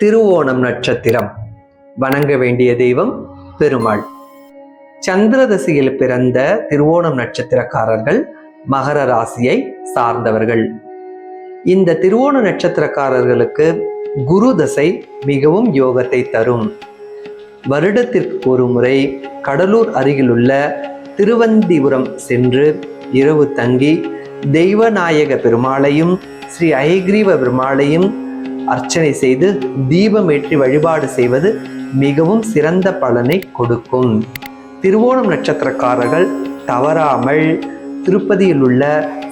திருவோணம் நட்சத்திரம். வணங்க வேண்டிய தெய்வம் பெருமாள். சந்திரதசியில் பிறந்த திருவோணம் நட்சத்திரக்காரர்கள் மகர ராசியை சார்ந்தவர்கள். இந்த திருவோண நட்சத்திரக்காரர்களுக்கு குரு தசை மிகவும் யோகத்தை தரும். வருடத்திற்கு ஒரு முறை கடலூர் அருகிலுள்ள திருவந்திபுரம் சென்று இரவு தங்கி தெய்வநாயக பெருமாளையும் ஸ்ரீ ஐகிரீவ பெருமாளையும் அர்ச்சனை செய்து தீபம் ஏற்றி வழிபாடு செய்வது மிகவும் சிறந்த பலனை கொடுக்கும். திருவோணம் நட்சத்திரக்காரர்கள் தவறாமல் திருப்பதியில் உள்ள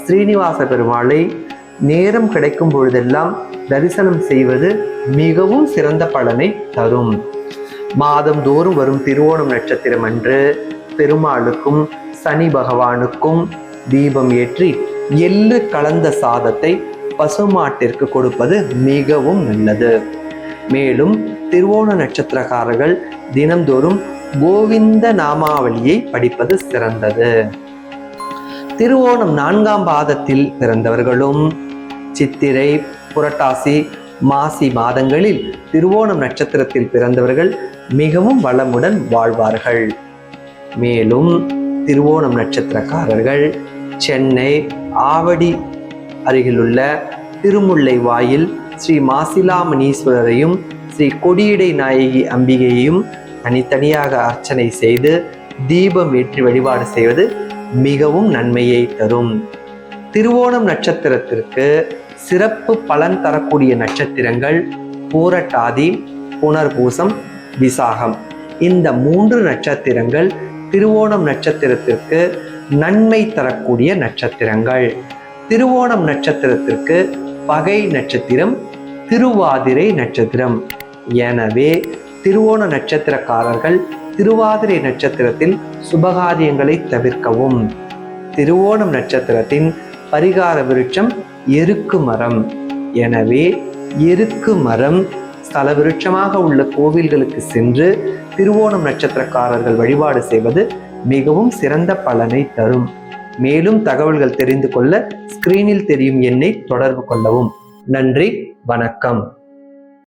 ஸ்ரீனிவாச பெருமாளை நேரம் கிடைக்கும் பொழுதெல்லாம் தரிசனம் செய்வது மிகவும் சிறந்த பலனை தரும். மாதம் தோறும் வரும் திருவோணம் நட்சத்திரம் அன்று பெருமாளுக்கும் சனி பகவானுக்கும் தீபம் ஏற்றி எள்ளு கலந்த சாதத்தை பசுமாட்டிற்கு கொடுப்பது மிகவும் நல்லது. மேலும் திருவோண நட்சத்திரக்காரர்கள் தினந்தோறும் கோவிந்த நாமாவளியை படிப்பது சிறந்தது. திருவோணம் நான்காம் பாதத்தில் பிறந்தவர்களும் சித்திரை புரட்டாசி மாசி மாதங்களில் திருவோணம் நட்சத்திரத்தில் பிறந்தவர்கள் மிகவும் வளமுடன் வாழ்வார்கள். மேலும் திருவோணம் நட்சத்திரக்காரர்கள் சென்னை ஆவடி அருகிலுள்ள திருமுல்லை வாயில் ஸ்ரீ மாசிலாமணீஸ்வரரையும் ஸ்ரீ கொடியடை நாயகி அம்பிகையையும் தனித்தனியாக அர்ச்சனை செய்து தீபம் ஏற்றி வழிபாடு செய்வது மிகவும் நன்மையை தரும். திருவோணம் நட்சத்திரத்திற்கு சிறப்பு பலன் தரக்கூடிய நட்சத்திரங்கள் பூரட்டாதி புனர்பூசம் விசாகம். இந்த மூன்று நட்சத்திரங்கள் திருவோணம் நட்சத்திரத்திற்கு நன்மை தரக்கூடிய நட்சத்திரங்கள். திருவோணம் நட்சத்திரத்திற்கு பகை நட்சத்திரம் திருவாதிரை நட்சத்திரம். எனவே திருவோண நட்சத்திரக்காரர்கள் திருவாதிரை நட்சத்திரத்தில் சுபகாரியங்களை தவிர்க்கவும். திருவோணம் நட்சத்திரத்தின் பரிகார விருட்சம் எருக்கு மரம். எனவே எருக்கு மரம் ஸ்தல விருட்சமாக உள்ள கோவில்களுக்கு சென்று திருவோணம் நட்சத்திரக்காரர்கள் வழிபாடு செய்வது மிகவும் சிறந்த பலனை தரும். மேலும் தகவல்கள் தெரிந்து கொள்ள ஸ்கிரீனில் தெரியும் எண்ணை தொடர்பு கொள்ளவும். நன்றி வணக்கம்.